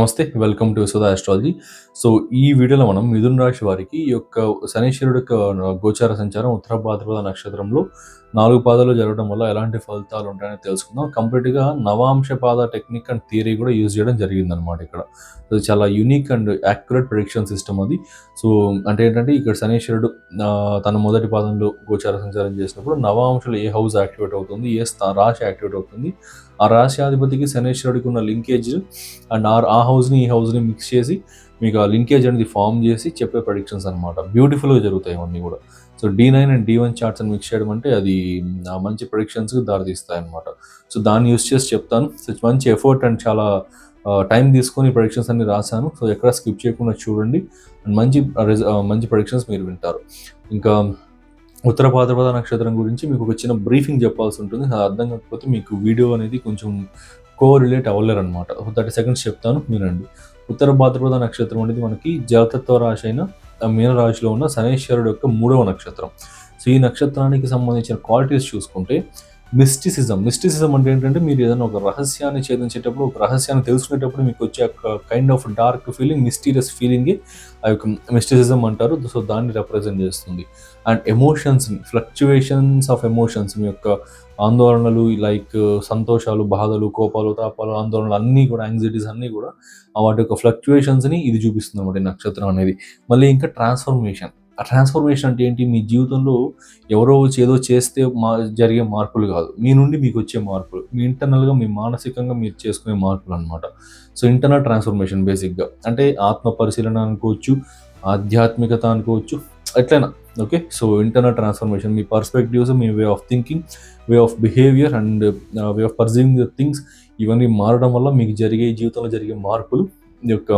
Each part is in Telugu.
నమస్తే welcome to Yashoda astrology so ఈ వీడియోలో మనం మిథున రాశి వారికి ఈ యొక్క శనీశ్వరుడు యొక్క గోచార సంచారం ఉత్తర భాద్రపద నక్షత్రంలో నాలుగు పాదాలు జరగడం వల్ల ఎలాంటి ఫలితాలు ఉంటాయని తెలుసుకుందాం. కంప్లీట్గా నవాంశ పాద టెక్నిక్ అండ్ థియరీ కూడా యూజ్ చేయడం జరిగిందనమాట ఇక్కడ. అది చాలా unique and accurate prediction system అది. సో అంటే ఏంటంటే ఇక్కడ శనీశ్వరుడు తన మొదటి పాదంలో గోచార సంచారం చేసినప్పుడు నవాంశలు ఏ హౌస్ యాక్టివేట్ అవుతుంది ఏ రాశి యాక్టివేట్ అవుతుంది? ఆ రాశ్యాధిపతికి శనేశ్వరుడికి ఉన్న లింకేజ్ అండ్ ఆర్ ఆ హౌస్ని ఈ హౌస్ని మిక్స్ చేసి మీకు ఆ లింకేజ్ అనేది ఫామ్ చేసి చెప్పే ప్రొడిక్షన్స్ అనమాట బ్యూటిఫుల్గా జరుగుతాయి ఇవన్నీ కూడా. So D nine and D one charts అని మిక్స్ చేయడం అంటే అది మంచి ప్రొడిక్షన్స్కి దారితీస్తాయి అనమాట సో దాన్ని యూస్ చేసి చెప్తాను. సో మంచి ఎఫర్ట్ అండ్ చాలా టైం తీసుకొని ప్రొడిక్షన్స్ అన్ని రాశాను. సో ఎక్కడ స్కిప్ చేయకుండా చూడండి. అండ్ మంచి మంచి ప్రొడిక్షన్స్ మీరు వింటారు. ఇంకా ఉత్తర భాద్రపద నక్షత్రం గురించి మీకు ఒక చిన్న బ్రీఫింగ్ చెప్పాల్సి ఉంటుంది. అది అర్థం కాకపోతే మీకు వీడియో అనేది కొంచెం కో రిలేట్ అవ్వలేరు అనమాట థర్టీ సెకండ్స్ చెప్తాను వినండి ఉత్తర భాద్రపద నక్షత్రం అనేది మనకి జలతత్వ రాశి అయిన మీనరాశిలో ఉన్న శనేశ్వరుడు యొక్క మూడవ నక్షత్రం. సో ఈ నక్షత్రానికి సంబంధించిన క్వాలిటీస్ చూసుకుంటే మిస్టిసిజం మిస్టిసిజం అంటే ఏంటంటే మీరు ఏదైనా ఒక రహస్యాన్ని ఛేదించేటప్పుడు ఒక రహస్యాన్ని తెలుసుకునేటప్పుడు మీకు వచ్చే kind of dark feeling mysterious feeling ఆ యొక్క మిస్టిసిజం అంటారు. సో దాన్ని రిప్రజెంట్ చేస్తుంది. అండ్ ఎమోషన్స్ని ఫ్లక్చువేషన్స్ ఆఫ్ ఎమోషన్స్ మీ యొక్క ఆందోళనలు లైక్ సంతోషాలు బాధలు కోపాలు తాపాలు ఆందోళనలు అన్నీ కూడా యాంగ్జైటీస్ అన్నీ కూడా వాటి యొక్క ఫ్లక్చువేషన్స్ని ఇది చూపిస్తుంది అన్నమాట ఈ నక్షత్రం అనేది. మళ్ళీ ఇంకా ట్రాన్స్ఫర్మేషన్ ఆ ట్రాన్స్ఫర్మేషన్ అంటే ఏంటి? మీ జీవితంలో ఎవరో వచ్చి ఏదో చేస్తే మా జరిగే మార్పులు కాదు. మీ నుండి మీకు వచ్చే మార్పులు. మీ ఇంటర్నల్గా మీ మానసికంగా మీరు చేసుకునే మార్పులు అనమాట సో ఇంటర్నల్ ట్రాన్స్ఫర్మేషన్ బేసిక్గా అంటే ఆత్మ పరిశీలన అనుకోవచ్చు ఆధ్యాత్మికత అనుకోవచ్చు ఎట్లయినా. ఓకే? సో ఇంటర్నల్ ట్రాన్స్ఫర్మేషన్ మీ perspectives me way of thinking way of behaviour and way of perceiving the things ఇవన్నీ మారడం వల్ల మీకు జరిగే జీవితంలో జరిగే మార్పులు ఈ యొక్క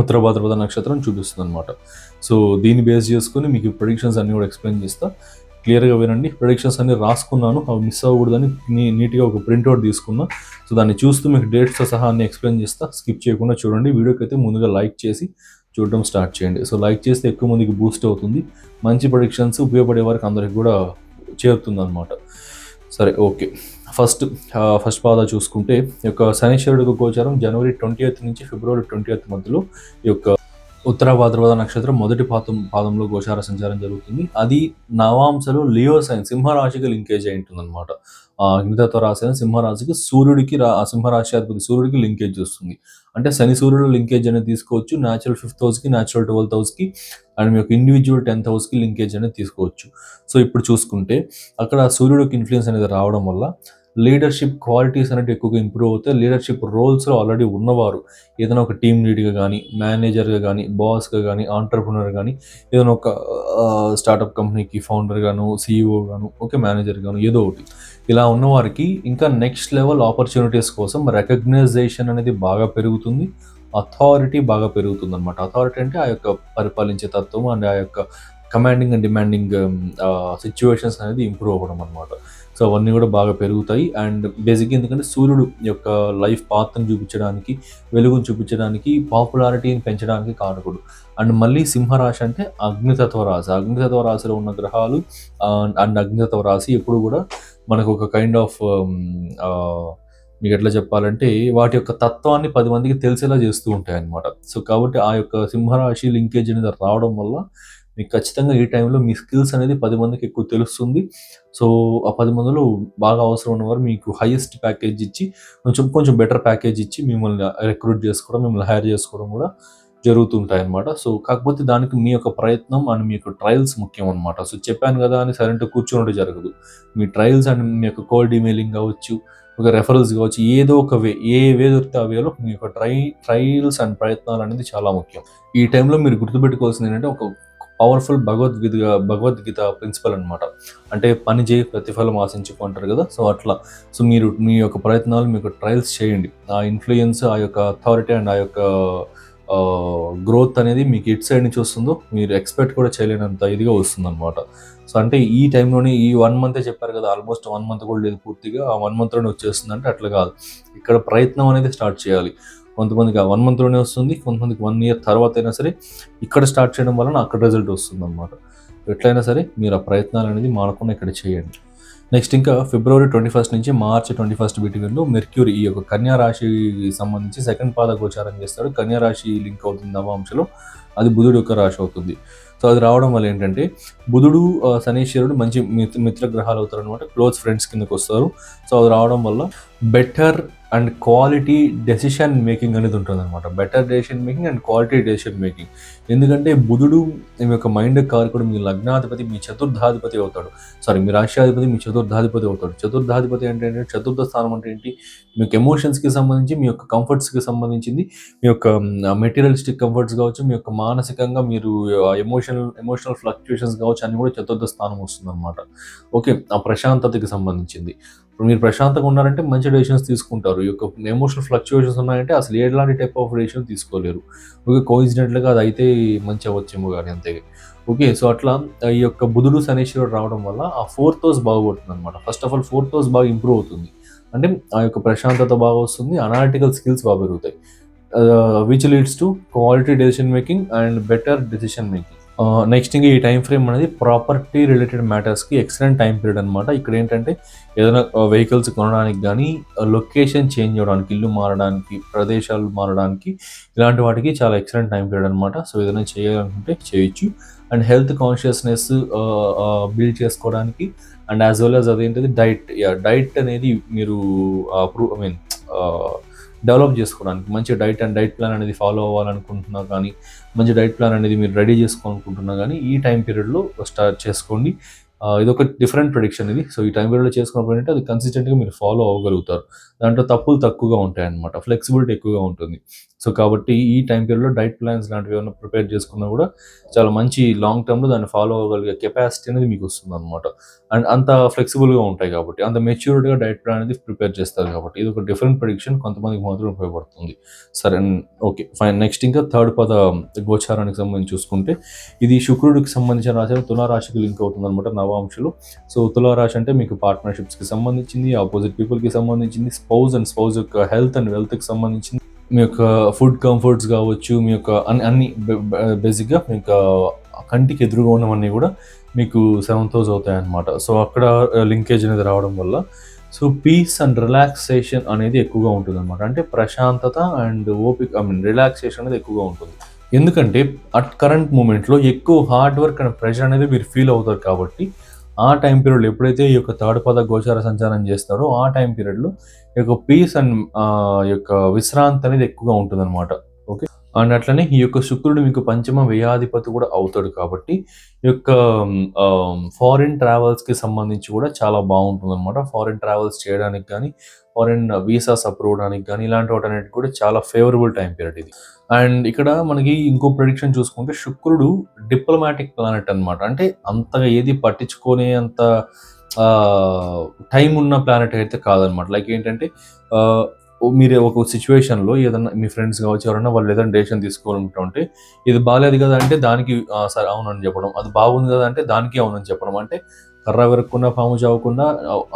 ఉత్తర భాద్రపద నక్షత్రం చూపిస్తుంది అనమాట సో దీన్ని బేస్ చేసుకుని మీకు ప్రొడిక్షన్స్ అన్ని కూడా ఎక్స్ప్లెయిన్ చేస్తా. క్లియర్గా వినండి. ప్రొడిక్షన్స్ అన్ని రాసుకున్నాను. అవి మిస్ అవ్వకూడదని నీట్గా ఒక ప్రింట్అవుట్ తీసుకున్నా. సో దాన్ని చూస్తూ మీకు డేట్స్తో సహా అన్ని ఎక్స్ప్లెయిన్ చేస్తా. స్కిప్ చేయకుండా చూడండి. వీడియోకి అయితే ముందుగా లైక్ చేసి చూడడం స్టార్ట్ చేయండి. సో లైక్ చేస్తే ఎక్కువ మందికి బూస్ట్ అవుతుంది. మంచి ప్రొడిక్షన్స్ ఉపయోగపడే వారికి అందరికి కూడా చేరుతుంది అనమాట సరే ఓకే ఫస్ట్ ఫస్ట్ పాద చూసుకుంటే ఈ యొక్క శనీశ్వరుడికి గోచారం జనవరి ట్వంటీ ఎయిత్ నుంచి ఫిబ్రవరి ట్వంటీ ఎయిత్ మధ్యలో ఈ యొక్క ఉత్తర భాద్రపద నక్షత్రం మొదటి పాదం పాదంలో గోచార సంచారం జరుగుతుంది. అది నవాంశలో లియో సైన్ సింహరాశికి లింకేజ్ అయి ఉంటుంది అనమాట అగ్నితత్వ రాశి అయిన సింహరాశికి సూర్యుడికి రా సింహరాశి అధిపతి సూర్యుడికి లింకేజ్ వస్తుంది. అంటే శని సూర్యుడు లింకేజ్ అనేది తీసుకోవచ్చు న్యాచురల్ ఫిఫ్త్ హౌస్కి న్యాచురల్ ట్వెల్త్ హౌస్కి అండ్ మీ యొక్క ఇండివిజువల్ టెన్త్ హౌస్కి లింకేజ్ అనేది తీసుకోవచ్చు. సో ఇప్పుడు చూసుకుంటే అక్కడ సూర్యుడికి ఇన్ఫ్లుయెన్స్ అనేది రావడం వల్ల లీడర్షిప్ క్వాలిటీస్ అనేవి ఎక్కువగా ఇంప్రూవ్ అవుతాయి లీడర్షిప్ రోల్స్లో ఆల్రెడీ ఉన్నవారు. ఏదైనా ఒక టీమ్ లీడ్గా కానీ మేనేజర్గా కానీ బాస్గా కానీ ఆంటర్ప్రినర్ కానీ ఏదైనా ఒక స్టార్టప్ కంపెనీకి ఫౌండర్ గాను సీఈఓ గాను ఓకే మేనేజర్ గాను ఏదో ఒకటి. ఇలా ఉన్నవారికి ఇంకా నెక్స్ట్ లెవెల్ ఆపర్చునిటీస్ కోసం రికగ్నైజేషన్ అనేది బాగా పెరుగుతుంది. అథారిటీ బాగా పెరుగుతుంది అనమాట అథారిటీ అంటే ఆ యొక్క పరిపాలించే తత్వం అండ్ ఆ యొక్క కమాండింగ్ అండ్ డిమాండింగ్ సిచ్యువేషన్స్ అనేది ఇంప్రూవ్ అవ్వడం అనమాట సో అవన్నీ కూడా బాగా పెరుగుతాయి. అండ్ బేసిక్గా ఎందుకంటే సూర్యుడు యొక్క లైఫ్ పాత్రను చూపించడానికి వెలుగును చూపించడానికి పాపులారిటీని పెంచడానికి కారకుడు. అండ్ మళ్ళీ సింహరాశి అంటే అగ్నితత్వ రాశి. అగ్నితత్వ రాశిలో ఉన్న గ్రహాలు అండ్ అగ్నితత్వ రాశి ఎప్పుడు కూడా మనకు ఒక కైండ్ um, ఆఫ్ మీకు ఎట్లా చెప్పాలంటే వాటి యొక్క తత్వాన్ని పది మందికి తెలిసేలా చేస్తూ ఉంటాయి అన్నమాట సో కాబట్టి ఆ యొక్క సింహరాశి లింకేజ్ అనేది రావడం వల్ల మీకు ఖచ్చితంగా ఈ టైంలో మీ స్కిల్స్ అనేది పది మందికి ఎక్కువ తెలుస్తుంది. సో ఆ పది మందిలో బాగా అవసరం ఉన్నవారు మీకు హైయెస్ట్ ప్యాకేజ్ ఇచ్చి కొంచెం కొంచెం బెటర్ ప్యాకేజ్ ఇచ్చి మిమ్మల్ని రిక్రూట్ చేసుకోవడం మిమ్మల్ని హైర్ చేసుకోవడం కూడా జరుగుతుంటాయి అనమాట సో కాకపోతే దానికి మీ యొక్క ప్రయత్నం అండ్ మీ యొక్క ట్రయల్స్ ముఖ్యం అనమాట సో చెప్పాను కదా అని సరైన కూర్చోనట్టు జరగదు. మీ ట్రయల్స్ అండ్ మీ యొక్క కోల్డ్ ఈమెయిలింగ్ కావచ్చు ఒక రెఫరల్స్ కావచ్చు ఏదో ఒక వే ఏ వే దొరికితే ఆ వేలో మీ యొక్క ట్రై ట్రయల్స్ అండ్ ప్రయత్నాలు అనేది చాలా ముఖ్యం. ఈ టైంలో మీరు గుర్తుపెట్టుకోవాల్సింది ఏంటంటే ఒక పవర్ఫుల్ భగవద్గీత భగవద్గీత ప్రిన్సిపల్ అనమాట అంటే పని చేయి ప్రతిఫలం ఆశించుకుంటారు కదా. సో అట్లా. సో మీరు మీ యొక్క ప్రయత్నాలు మీకు ట్రయల్స్ చేయండి. ఆ ఇన్ఫ్లుయెన్స్ ఆ యొక్క అథారిటీ అండ్ ఆ యొక్క గ్రోత్ అనేది మీకు ఇట్ సైడ్ నుంచి వస్తుందో మీరు ఎక్స్పెక్ట్ కూడా చేయలేనంత ఇదిగా వస్తుంది అనమాట సో అంటే ఈ టైంలోనే ఈ వన్ మంతే చెప్పారు కదా ఆల్మోస్ట్ వన్ మంత్ కూడా లేదు పూర్తిగా. ఆ వన్ మంత్లోనే వచ్చేస్తుంది అంటే అట్లా కాదు. ఇక్కడ ప్రయత్నం అనేది స్టార్ట్ చేయాలి. కొంతమందికి ఆ వన్ మంత్లోనే వస్తుంది కొంతమందికి వన్ ఇయర్ తర్వాత అయినా సరే ఇక్కడ స్టార్ట్ చేయడం వలన అక్కడ రిజల్ట్ వస్తుంది అనమాట ఎట్లయినా సరే మీరు ఆ ప్రయత్నాలు అనేది మానకుండా ఇక్కడ చేయండి. నెక్స్ట్ ఇంకా ఫిబ్రవరి ట్వంటీ ఫస్ట్ నుంచి మార్చ్ ట్వంటీ ఫస్ట్ బిట్వీన్లో మెర్క్యూరీ ఈ యొక్క కన్యా రాశికి సంబంధించి సెకండ్ పాద గోచారం చేస్తాడు. కన్యా రాశి లింక్ అవుతుంది నవాంశలో అది బుధుడు యొక్క రాశి అవుతుంది. సో అది రావడం వల్ల ఏంటంటే బుధుడు శనీశ్వరుడు మంచి మిత్ర మిత్ర గ్రహాలు అవుతారు అనమాట క్లోజ్ ఫ్రెండ్స్ కిందకి వస్తారు. సో అది రావడం వల్ల better and quality decision making అనేది ఉంటుంది అనమాట better decision making and quality decision making. ఎందుకంటే బుధుడు మీ యొక్క మైండ్ కారకుడు మీ లగ్నాధిపతి మీ చతుర్థాధిపతి అవుతాడు. సారీ మీ రాష్ట్రాధిపతి మీ చతుర్థాధిపతి అవుతాడు. చతుర్థాధిపతి అంటే ఏంటంటే చతుర్థ స్థానం అంటే ఏంటి? మీ యొక్క ఎమోషన్స్కి సంబంధించి మీ యొక్క కంఫర్ట్స్కి సంబంధించింది మీ యొక్క మెటీరియలిస్టిక్ కంఫర్ట్స్ కావచ్చు మీ యొక్క మానసికంగా మీరు ఎమోషనల్ ఎమోషనల్ ఫ్లక్చుయేషన్స్ కావచ్చు అని కూడా చతుర్థ స్థానం వస్తుంది అనమాట ఓకే ఆ ప్రశాంతతకి సంబంధించింది. ఇప్పుడు మీరు ప్రశాంతంగా ఉన్నారంటే మంచి డెసిషన్స్ తీసుకుంటారు. ఈ యొక్క ఎమోషనల్ ఫ్లక్చుయేషన్స్ ఉన్నాయంటే అసలు ఎలాంటి టైప్ ఆఫ్ డెసిషన్ తీసుకోలేరు. ఓకే కోయిన్సిడెంట్గా అది అయితే మంచి అవచ్చేమో కానీ అంతే. ఓకే సో అట్లా ఈ యొక్క బుధుడు శనేశ్వరుడు రావడం వల్ల ఆ ఫోర్త్ హౌస్ బాగుపడుతుంది అనమాట first of all fourth house బాగా ఇంప్రూవ్ అవుతుంది. అంటే ఆ యొక్క ప్రశాంతత బాగా వస్తుంది అనాలిటికల్ స్కిల్స్ బాగా పెరుగుతాయి. Which leads to quality decision making and better decision making next ఇంకా ఈ టైం ఫ్రేమ్ అనేది ప్రాపర్టీ రిలేటెడ్ మ్యాటర్స్కి ఎక్సలెంట్ టైం పీరియడ్ అనమాట ఇక్కడ ఏంటంటే ఏదైనా వెహికల్స్ కొనడానికి కానీ లొకేషన్ చేంజ్ అవ్వడానికి ఇల్లు మారడానికి ప్రదేశాలు మారడానికి ఇలాంటి వాటికి చాలా ఎక్సలెంట్ టైం పీరియడ్ అనమాట సో ఏదైనా చేయాలనుకుంటే చేయొచ్చు. అండ్ హెల్త్ కాన్షియస్నెస్ బిల్డ్ చేసుకోవడానికి అండ్ యాజ్ వెల్ యాజ్ అదేంటిది డైట్ డైట్ అనేది మీరు అప్రూవ్ ఐ మీన్ డెవలప్ చేసుకోవడానికి మంచి డైట్ అండ్ డైట్ ప్లాన్ అనేది ఫాలో అవ్వాలనుకుంటున్నా కానీ మంచి డైట్ ప్లాన్ అనేది మీరు రెడీ చేసుకోవాలనుకుంటున్నా కానీ ఈ టైం పీరియడ్లో స్టార్ట్ చేసుకోండి. ఇదొక డిఫరెంట్ ప్రొడిక్షన్ ఇది. సో ఈ టైం పీరియడ్లో చేసుకున్నప్పుడు ఏంటంటే అది కన్సిస్టెంట్గా మీరు ఫాలో అవ్వగలుగుతారు. దాంట్లో తప్పులు తక్కువగా ఉంటాయి అన్నమాట ఫ్లెక్సిబిలిటీ ఎక్కువగా ఉంటుంది. సో కాబట్టి ఈ టైం పీరియడ్లో డైట్ ప్లాన్స్ లాంటివి ఏమైనా ప్రిపేర్ చేసుకున్నా కూడా చాలా మంచి లాంగ్ టర్మ్లో దాన్ని ఫాలో అవ్వగలిగే కెపాసిటీ అనేది మీకు వస్తుంది అనమాట అండ్ అంత ఫ్లెక్సిబుల్గా ఉంటాయి కాబట్టి అంత మెచ్యూర్డ్గా డైట్ ప్లాన్ అనేది ప్రిపేర్ చేస్తారు కాబట్టి ఇది ఒక డిఫరెంట్ ప్రొడిక్షన్ కొంతమందికి మాత్రం ఉపయోగపడుతుంది. సరే ఓకే ఫైన్ నెక్స్ట్ ఇంకా థర్డ్ పద గోచారానికి సంబంధించి చూసుకుంటే ఇది శుక్రుడికి సంబంధించిన రాశి తులారాశికి లింక్ అవుతుంది అనమాట ప్రభావంశులు సో తులారాశి అంటే మీకు పార్ట్నర్షిప్స్కి సంబంధించింది ఆపోజిట్ పీపుల్కి సంబంధించింది స్పౌజ్ అండ్ స్పౌజ్ యొక్క హెల్త్ అండ్ వెల్త్కి సంబంధించింది. మీ యొక్క ఫుడ్ కంఫర్ట్స్ కావచ్చు మీ యొక్క అన్ని అన్ని బేసిక్గా మీ యొక్క కంటికి ఎదురుగా ఉన్నవన్నీ కూడా మీకు సెవెంత్ హౌస్ అవుతాయి అన్నమాట సో అక్కడ లింకేజ్ అనేది రావడం వల్ల సో పీస్ అండ్ రిలాక్సేషన్ అనేది ఎక్కువగా ఉంటుంది అనమాట అంటే ప్రశాంతత అండ్ ఓపిక ఐ మీన్ రిలాక్సేషన్ అనేది ఎక్కువగా ఉంటుంది. ఎందుకంటే అట్ కరెంట్ మూమెంట్లో ఎక్కువ హార్డ్ వర్క్ అండ్ ప్రెషర్ అనేది మీరు ఫీల్ అవుతారు కాబట్టి ఆ టైం పీరియడ్లో ఎప్పుడైతే ఈ యొక్క థర్డ్ పద గోచార సంచారం చేస్తారో ఆ టైం పీరియడ్లో ఈ యొక్క పీస్ అండ్ యొక్క విశ్రాంతి అనేది ఎక్కువగా ఉంటుంది అనమాట ఓకే అండ్ అట్లనే ఈ యొక్క శుక్రుడు మీకు పంచమ వ్యయాధిపతి కూడా అవుతాడు కాబట్టి ఈ యొక్క ఫారిన్ ట్రావెల్స్కి సంబంధించి కూడా చాలా బాగుంటుంది అనమాట ఫారిన్ ట్రావెల్స్ చేయడానికి కానీ ఫారెన్ వీసాస్ అప్రూవ్ అవడానికి కానీ ఇలాంటి వాటి కూడా చాలా ఫేవరబుల్ టైం పీరియడ్ ఇది. అండ్ ఇక్కడ మనకి ఇంకో ప్రొడిక్షన్ చూసుకుంటే శుక్రుడు డిప్లొమాటిక్ ప్లానెట్ అన్నమాట. అంటే అంతగా ఏది పట్టించుకునే అంత టైం ఉన్న ప్లానెట్ అయితే కాదనమాట లైక్ ఏంటంటే మీరు ఒక సిచ్యువేషన్లో ఏదన్నా మీ ఫ్రెండ్స్ కావచ్చు ఎవరైనా వాళ్ళు ఏదైనా డెసిషన్ తీసుకోవాలనుకుంటుంటే ఇది బాగాలేదు కదా అంటే దానికి సరే అవునని చెప్పడం అది బాగుంది కదా అంటే దానికి అవునని చెప్పడం. అంటే కర్ర వెరక్కుండా పాము చావకుండా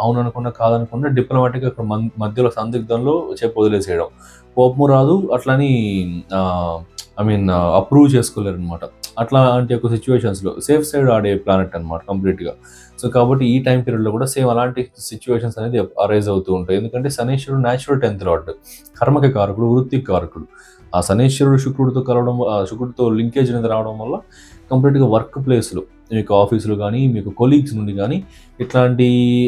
అవుననుకున్నా కాదనుకున్నా డిప్లొమాటిక్గా అక్కడ మధ్యలో సందిగ్ధంలో చెప్పి వదిలేసేయడం. కోపము రాదు అట్లని ఐ మీన్ అప్రూవ్ చేసుకోలేరు అనమాట అట్లాంటి ఒక సిచ్యువేషన్స్లో సేఫ్ సైడ్ ఆడే ప్లానెట్ అనమాట కంప్లీట్గా సో కాబట్టి ఈ టైం పీరియడ్లో కూడా సేమ్ అలాంటి సిచ్యువేషన్స్ అనేది అరైజ్ అవుతూ ఉంటాయి. ఎందుకంటే శనేశ్వరుడు న్యాచురల్ టెన్త్ లాడ్ కర్మకి కారకుడు వృత్తికి కారకుడు. ఆ శనేశ్వరుడు శుక్రుడితో కలవడం శుక్రుడితో లింకేజ్ అనేది రావడం వల్ల కంప్లీట్గా వర్క్ ప్లేస్లో మీకు ఆఫీసులు కానీ మీకు కొలీగ్స్ నుండి కానీ ఇట్లాంటి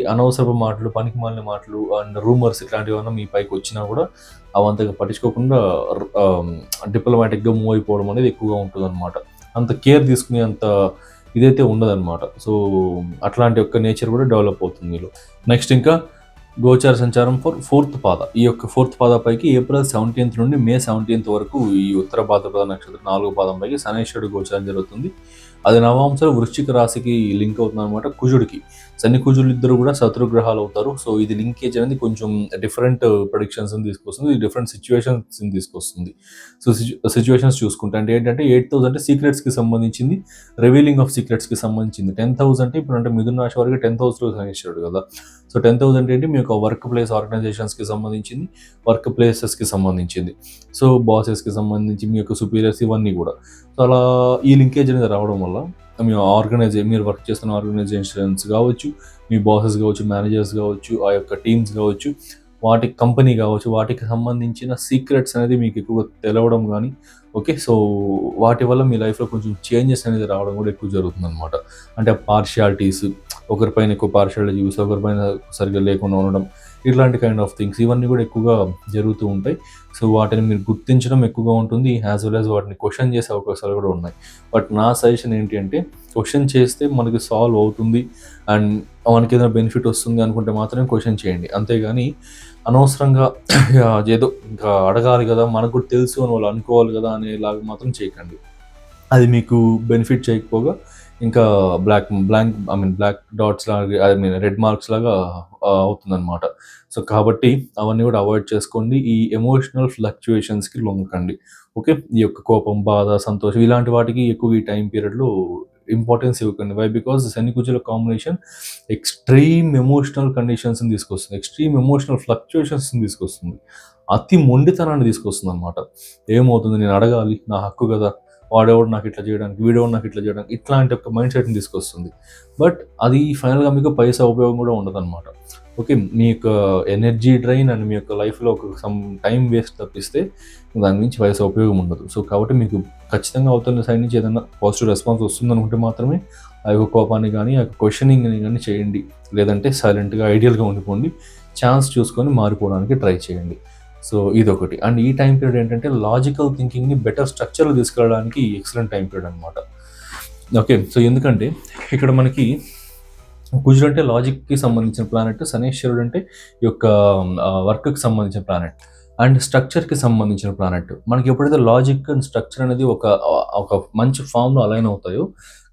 అనవసరపు మాటలు పనికి మాలిన మాటలు అండ్ రూమర్స్ ఇట్లాంటివన్నా మీ పైకి వచ్చినా కూడా అవంతగా పట్టించుకోకుండా డిప్లొమాటిక్గా మూవ్ అయిపోవడం అనేది ఎక్కువగా ఉంటుంది అనమాట అంత కేర్ తీసుకునే అంత ఇదైతే ఉండదన్నమాట. సో అట్లాంటి యొక్క నేచర్ కూడా డెవలప్ అవుతుంది మీలో. నెక్స్ట్ ఇంకా గోచార సంచారం ఫర్ ఫోర్త్ పాద. ఈ యొక్క ఫోర్త్ పాద పైకి ఏప్రిల్ సెవెంటీన్త్ నుండి మే సెవెంటీన్త్ వరకు ఈ ఉత్తర భాద్రపద నక్షత్రం నాలుగో పాదం పైకి శనేశ్వరుడు గోచారం జరుగుతుంది. అది నవాంశలు వృశ్చిక రాశికి లింక్ అవుతుంది అనమాట కుజుడికి. శని కుజులు ఇద్దరు కూడా శత్రుగ్రహాలు అవుతారు. సో ఇది లింకేజ్ అనేది కొంచెం డిఫరెంట్ ప్రొడిక్షన్స్ తీసుకొస్తుంది. డిఫరెంట్ సిచ్యువేషన్స్ తీసుకొస్తుంది. సో సిచ్యువేషన్స్ చూసుకుంటే అంటే ఏంటంటే ఎయిట్ థౌసండ్ అంటే సీక్రెట్స్కి సంబంధించింది. రివీలింగ్ ఆఫ్ సీక్రెట్స్కి సంబంధించింది. టెన్ థౌసండ్ అంటే ఇప్పుడు అంటే మిథున రాశి వరకు టెన్ థౌసండ్ శనేశ్వరుడు కదా. సో టెన్ థౌసండ్ ఏంటి? మీ యొక్క వర్క్ ప్లేస్ ఆర్గనైజేషన్స్కి సంబంధించింది వర్క్ ప్లేసెస్కి సంబంధించింది. సో బాసెస్కి సంబంధించి మీ యొక్క సుపీరియర్స్ ఇవన్నీ కూడా. సో అలా ఈ లింకేజ్ అనేది రావడం వల్ల మీ ఆర్గనైజే మీరు వర్క్ చేస్తున్న ఆర్గనైజేషన్స్ కావచ్చు మీ బాసెస్ కావచ్చు మేనేజర్స్ కావచ్చు ఆ యొక్క టీమ్స్ కావచ్చు వాటి కంపెనీ కావచ్చు వాటికి సంబంధించిన సీక్రెట్స్ అనేది మీకు ఎక్కువ తెలవడం కానీ ఓకే? సో వాటి వల్ల మీ లైఫ్లో కొంచెం చేంజెస్ అనేది రావడం కూడా ఎక్కువ జరుగుతుంది అనమాట అంటే పార్షియాలిటీస్ ఒకరిపైన ఎక్కువ పార్షియాలిటీ చూసి ఒకరిపైన సరిగ్గా లేకుండా ఉండడం ఇట్లాంటి కైండ్ ఆఫ్ థింగ్స్ ఇవన్నీ కూడా ఎక్కువగా జరుగుతూ ఉంటాయి. సో వాటిని మీరు గుర్తించడం ఎక్కువగా ఉంటుంది యాజ్ వెల్ యాజ్ వాటిని క్వశ్చన్ చేసే అవకాశాలు కూడా ఉన్నాయి. బట్ నా సజెషన్ ఏంటి అంటే క్వశ్చన్ చేస్తే మనకి సాల్వ్ అవుతుంది అండ్ మనకి ఏదైనా బెనిఫిట్ వస్తుంది అనుకుంటే మాత్రమే క్వశ్చన్ చేయండి. అంతేగాని అనవసరంగా ఏదో ఇంకా అడగాలి కదా మనకు కూడా తెలుసు అని వాళ్ళు అనుకోవాలి కదా అనేలాగా మాత్రం చేయకండి. అది మీకు బెనిఫిట్ చేయకపోగా ఇంకా black blank I mean black dots లాగా ఐ మీన్ రెడ్ మార్క్స్ లాగా అవుతుందన్నమాట. సో కాబట్టి అవన్నీ కూడా అవాయిడ్ చేసుకోండి. ఈ ఎమోషనల్ ఫ్లక్చుయేషన్స్కి లొంగకండి. ఓకే ఈ యొక్క కోపం బాధ సంతోషం ఇలాంటి వాటికి ఎక్కువ ఈ టైం పీరియడ్లో ఇంపార్టెన్స్ ఇవ్వకండి. వై బికాస్ శని కుజుల కాంబినేషన్ ఎక్స్ట్రీమ్ ఎమోషనల్ కండిషన్స్ని తీసుకొస్తుంది. ఎక్స్ట్రీమ్ ఎమోషనల్ ఫ్లక్చుయేషన్స్ని తీసుకొస్తుంది. అతి మొండితనాన్ని తీసుకొస్తుంది అనమాట ఏమవుతుంది? నేను అడగాలి. నా హక్కు కదా. వాడేవాడు నాకు ఇట్లా చేయడానికి వీడేవాడు నాకు ఇట్లా చేయడానికి ఇట్లాంటి ఒక మైండ్ సెట్ని తీసుకొస్తుంది. బట్ అది ఫైనల్గా మీకు పైసా ఉపయోగం కూడా ఉండదు అనమాట ఓకే మీ యొక్క ఎనర్జీ డ్రైన్ అండ్ మీ యొక్క లైఫ్లో ఒక సమ్ టైం వేస్ట్ తప్పిస్తే దాని నుంచి పైసా ఉపయోగం ఉండదు. సో కాబట్టి మీకు ఖచ్చితంగా అవుతున్న సైడ్ నుంచి ఏదైనా పాజిటివ్ రెస్పాన్స్ వస్తుంది అనుకుంటే మాత్రమే ఆ యొక్క కోపాన్ని కానీ ఆ యొక్క క్వశ్చనింగ్ని కానీ చేయండి. లేదంటే సైలెంట్గా ఐడియల్గా ఉండిపోండి. ఛాన్స్ చూసుకొని మారిపోవడానికి ట్రై చేయండి. సో ఇదొకటి. అండ్ ఈ టైం పీరియడ్ ఏంటంటే లాజికల్ థింకింగ్ని బెటర్ స్ట్రక్చర్లో తీసుకెళ్ళడానికి ఎక్సలెంట్ టైం పీరియడ్ అనమాట ఓకే సో ఎందుకంటే ఇక్కడ మనకి కుజుడు అంటే లాజిక్కి సంబంధించిన ప్లానెట్ శనేశ్వరుడు అంటే ఈ యొక్క వర్క్కి సంబంధించిన ప్లానెట్ అండ్ స్ట్రక్చర్కి సంబంధించిన ప్లానెట్. మనకి ఎప్పుడైతే లాజిక్ అండ్ స్ట్రక్చర్ అనేది ఒక ఒక మంచి ఫామ్లో అలైన్ అవుతాయో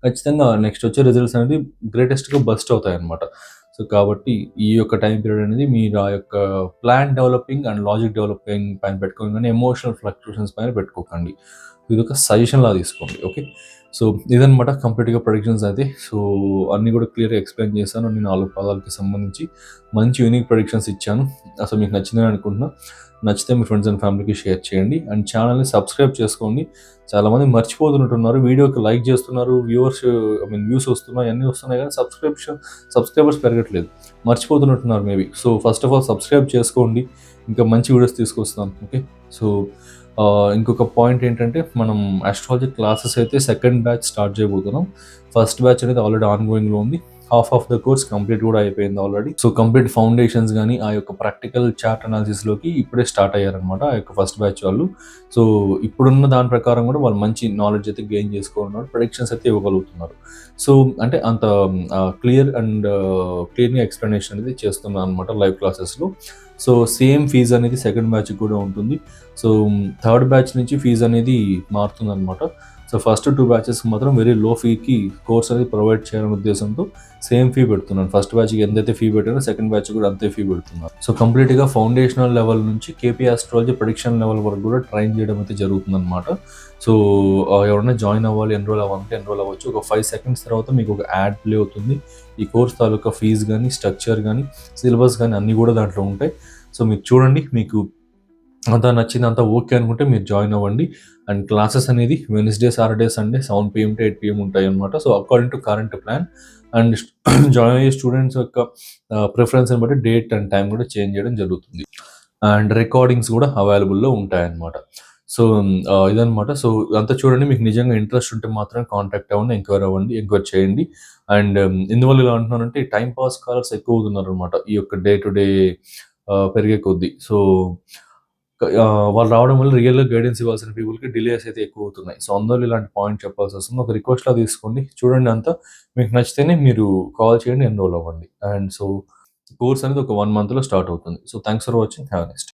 ఖచ్చితంగా నెక్స్ట్ వచ్చే రిజల్ట్స్ అనేది గ్రేటెస్ట్గా బస్ట్ అవుతాయి అనమాట సో కాబట్టి ఈ యొక్క టైం పీరియడ్ అనేది మీరు ఆ యొక్క plan developing and logic developing పైన పెట్టుకోండి కానీ ఎమోషనల్ ఫ్లక్చుయేషన్స్ పైన పెట్టుకోకండి. ఇది ఒక సజెషన్ లా తీసుకోండి. ఓకే సో ఇదనమాట కంప్లీట్గా ప్రొడిక్షన్స్ అయితే. సో అన్నీ కూడా క్లియర్గా ఎక్స్ప్లెయిన్ చేశాను. నేను నాలుగు పదాలకి సంబంధించి మంచి యూనిక్ ప్రొడిక్షన్స్ ఇచ్చాను. అసలు మీకు నచ్చిందని అనుకుంటున్నాను నచ్చితే మీ ఫ్రెండ్స్ అండ్ ఫ్యామిలీకి షేర్ చేయండి. అండ్ ఛానల్ని సబ్స్క్రైబ్ చేసుకోండి. చాలామంది మర్చిపోతున్నట్టున్నారు. వీడియోకి లైక్ చేస్తున్నారు. వ్యూవర్స్ ఐ మీన్ వ్యూస్ వస్తున్నాయి. అన్నీ వస్తున్నాయి కానీ సబ్స్క్రిప్షన్ సబ్స్క్రైబర్స్ పెరగట్లేదు. మర్చిపోతున్నట్టున్నారు maybe so first of all subscribe చేసుకోండి. ఇంకా మంచి వీడియోస్ తీసుకొస్తాను ఓకే సో ఇంకొక పాయింట్ ఏంటంటే మనం ఆస్ట్రాలజీ క్లాసెస్ అయితే సెకండ్ బ్యాచ్ స్టార్ట్ చేయబోతున్నాం. ఫస్ట్ బ్యాచ్ అనేది ఆల్రెడీ ఆన్ గోయింగ్లో ఉంది. Half of the course complete కూడా అయిపోయింది ఆల్రెడీ సో కంప్లీట్ ఫౌండేషన్స్ కానీ ఆ యొక్క ప్రాక్టికల్ చార్ట్ అనాలిసిస్లోకి ఇప్పుడే స్టార్ట్ అయ్యారనమాట ఆ యొక్క ఫస్ట్ బ్యాచ్ వాళ్ళు. సో ఇప్పుడున్న దాని ప్రకారం కూడా వాళ్ళు మంచి నాలెడ్జ్ అయితే గెయిన్ చేసుకోనున్నారు ప్రొడిక్షన్స్ అయితే ఇవ్వగలుగుతున్నారు. సో అంటే అంత క్లియర్ అండ్ క్లియర్గా ఎక్స్ప్లెనేషన్ అనేది చేస్తున్నాను అనమాట లైవ్ క్లాసెస్లో సో సేమ్ ఫీజు అనేది సెకండ్ బ్యాచ్ కూడా ఉంటుంది. సో థర్డ్ బ్యాచ్ నుంచి ఫీజు అనేది మారుతుంది అనమాట సో ఫస్ట్ టూ బ్యాచెస్ మాత్రం వెరీ లో ఫీకి కోర్స్ అనేది ప్రొవైడ్ చేయాలనే ఉద్దేశంతో సేమ్ ఫీ పెడుతున్నాను. ఫస్ట్ బ్యాచ్కి ఎంతైతే ఫీ పెట్టారో సెకండ్ బ్యాచ్ కూడా అంతే ఫీ పెడుతున్నారు సో కంప్లీట్గా ఫౌండేషనల్ లెవెల్ నుంచి కేపీ ఆస్ట్రాలజీ ప్రొడిక్షన్ లెవెల్ వరకు కూడా ట్రైన్ చేయడం అయితే జరుగుతుంది అనమాట సో ఎవరైనా జాయిన్ అవ్వాలి ఎన్రోల్ అవ్వాలంటే ఎన్రోల్ అవ్వచ్చు. ఒక ఫైవ్ సెకండ్స్ తర్వాత మీకు ఒక యాడ్ ప్లే అవుతుంది. ఈ కోర్స్ తాలూకా ఫీజు కానీ స్ట్రక్చర్ కానీ సిలబస్ కానీ అన్నీ కూడా దాంట్లో ఉంటాయి. సో మీరు చూడండి మీకు అంతా నచ్చింది అంతా ఓకే అనుకుంటే మీరు జాయిన్ అవ్వండి. అండ్ క్లాసెస్ అనేది Wednesday Saturday Sunday seven PM to eight PM ఉంటాయి అనమాట so according to current plan and join అయ్యే స్టూడెంట్స్ యొక్క uh, ప్రిఫరెన్స్ని బట్టి డేట్ అండ్ టైం కూడా చేంజ్ చేయడం జరుగుతుంది. అండ్ రికార్డింగ్స్ కూడా అవైలబుల్లో ఉంటాయన్నమాట సో um, uh, ఇదనమాట సో అంతా చూడండి మీకు నిజంగా ఇంట్రెస్ట్ ఉంటే మాత్రం కాంటాక్ట్ అవ్వండి ఎంక్వైర్ అవ్వండి ఎంక్వైర్ చేయండి. అండ్ ఇందువల్ల um, ఇలా అంటున్నానంటే టైం పాస్ కాలర్స్ ఎక్కువ అవుతున్నారు అనమాట ఈ యొక్క డే టు డే పెరిగే కొద్దీ. సో వాళ్ళు రావడం వల్ల రియల్గా గైడెన్స్ ఇవ్వాల్సిన పీపుల్కి డిలేస్ అయితే ఎక్కువ అవుతున్నాయి సో అందరూ ఇలాంటి పాయింట్ చెప్పాల్సి వస్తుంది. ఒక రిక్వెస్ట్లా తీసుకోండి. చూడండి అంతా. మీకు నచ్చితేనే మీరు కాల్ చేయండి ఎన్రోల్ అవ్వండి. అండ్ సో కోర్స్ అనేది ఒక వన్ మంత్లో స్టార్ట్ అవుతుంది. So thanks for watching have next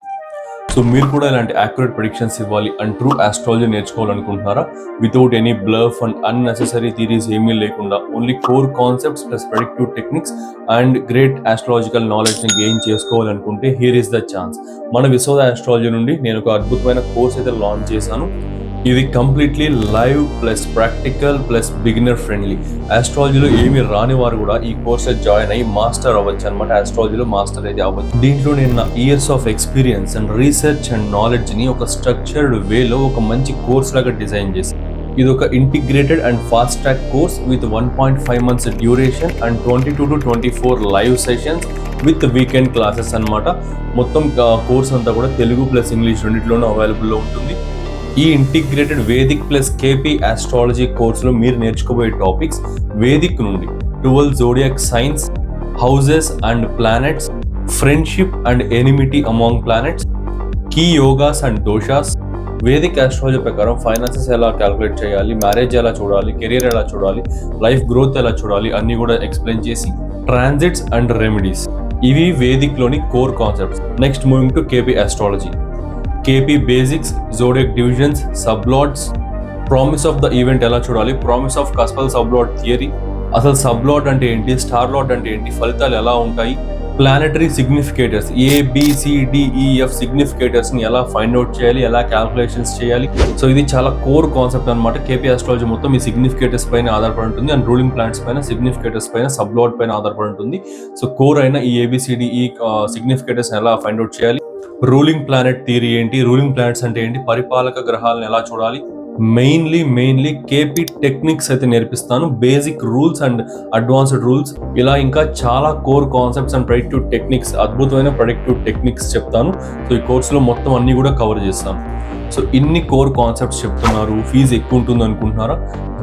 so మీరు కూడా ఇలాంటి యాక్యురేట్ ప్రిడిక్షన్స్ ఇవ్వాలి and true astrology నేర్చుకోవాలనుకుంటున్నారా? Without any bluff and unnecessary theories ఏమీ లేకుండా only core concepts plus predictive techniques and great astrological నాలెడ్జ్ని గెయిన్ చేసుకోవాలనుకుంటే హియర్ ఇస్ ద ఛాన్స్ మన విశ్వద ఆస్ట్రాలజీ నుండి నేను ఒక అద్భుతమైన కోర్స్ అయితే లాంచ్ చేశాను. ఇది completely live plus practical plus beginner friendly ఆస్ట్రాలజీలో ఏమి రాని వారు కూడా ఈ కోర్స్ జాయిన్ అయ్యి మాస్టర్ అవ్వచ్చు అనమాట ఆస్ట్రాలజీలో మాస్టర్ అయితే అవ్వచ్చు. దీంట్లో నేను నా years of experience and research and నాలెడ్జ్ని ఒక స్ట్రక్చర్డ్ వేలో ఒక మంచి కోర్స్ లాగా డిజైన్ చేశాను ఇది ఒక integrated and fast track course with one point five months duration and twenty two to twenty four live sessions with weekend classes అన్నమాట. మొత్తం కోర్స్ అంతా కూడా తెలుగు ప్లస్ ఇంగ్లీష్ రెండింటిలోనూ అవైలబుల్లో ఉంటుంది. ఈ integrated Vedic plus KP astrology కోర్సులో మీరు నేర్చుకోబోయే టాపిక్స్ వేదిక్ నుండి twelve zodiac signs houses and planets friendship and enmity among planets key yogas and doshas Vedic astrology ప్రకారం ఫైనాన్సెస్ ఎలా క్యాలిక్యులేట్ చేయాలి మ్యారేజ్ ఎలా చూడాలి కెరీర్ ఎలా చూడాలి లైఫ్ గ్రోత్ ఎలా చూడాలి అన్ని కూడా ఎక్స్ప్లెయిన్ చేసి ట్రాన్సిట్స్ అండ్ రెమెడీస్ ఇవి వేదిక్లోని core concepts next moving to KP astrology KP basics zodiac divisions sublords promise of the event ఎలా చూడాలి? Promise of cuspal sublord theory అసలు సబ్లాట్ అంటే ఏంటి? స్టార్ లాట్ అంటే ఏంటి? ఫలితాలు ఎలా ఉంటాయి? ప్లానటరీ సిగ్నిఫికేటర్స్ ఏబిసిడిఈఎఫ్ సిగ్నిఫికేటర్స్ని ఎలా ఫైండ్ అవుట్ చేయాలి? ఎలా క్యాల్కులేషన్స్ చేయాలి? సో ఇది చాలా కోర్ కాన్సెప్ట్ అనమాట కేపీ ఆస్ట్రాలజీ మొత్తం ఈ సిగ్నిఫికేటర్స్ పైన ఆధారపడి ఉంటుంది. అండ్ రూలింగ్ ప్లాంట్స్ పైన సిగ్నిఫికేటర్స్ పైన సబ్లాట్ పైన ఆధారపడి ఉంటుంది. సో కోర్ అయిన ఈ A B C D E significators e, uh, ఎలా ఫైండ్ అవుట్ చేయాలి? రూలింగ్ ప్లానెట్ థియరీ ఏంటి? రూలింగ్ ప్లానెట్స్ అంటే ఏంటి? పరిపాలక గ్రహాలను ఎలా చూడాలి? మెయిన్లీ మెయిన్లీ కేపీ టెక్నిక్స్ అయితే నేర్పిస్తాను. Basic rules and advanced rules. ఇలా ఇంకా చాలా core concepts and productive techniques అద్భుతమైన ప్రొడక్టివ్ టెక్నిక్స్ చెప్తాను. సో ఈ కోర్సులో మొత్తం అన్ని కూడా కవర్ చేస్తాను. సో ఇన్ని కోర్ కాన్సెప్ట్స్ చెప్తున్నారు ఫీజు ఎక్కువ ఉంటుంది అనుకుంటున్నారా?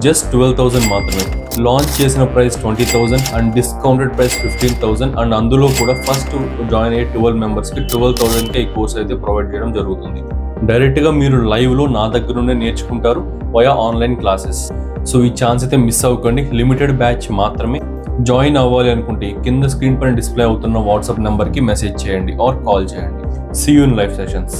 జస్ట్ ట్వెల్వ్ థౌసండ్ మాత్రమే. లాంచ్ చేసిన price twenty thousand and discounted price fifteen thousand and అందులో కూడా ఫస్ట్ జాయిన్ అయ్యే ట్వెల్వ్ మెంబర్స్కి ట్వెల్వ్ థౌసండ్కే ఈ కోర్స్ అయితే ప్రొవైడ్ చేయడం జరుగుతుంది. డైరెక్ట్గా మీరు లైవ్లో నా దగ్గర నుండే నేర్చుకుంటారు వయా ఆన్లైన్ క్లాసెస్ సో ఈ ఛాన్స్ అయితే మిస్ అవ్వకండి. లిమిటెడ్ బ్యాచ్ మాత్రమే. జాయిన్ అవ్వాలి అనుకుంటే కింద స్క్రీన్ పైన డిస్ప్లే అవుతున్న వాట్సాప్ నెంబర్కి మెసేజ్ చేయండి ఆర్ కాల్ చేయండి. See you in sessions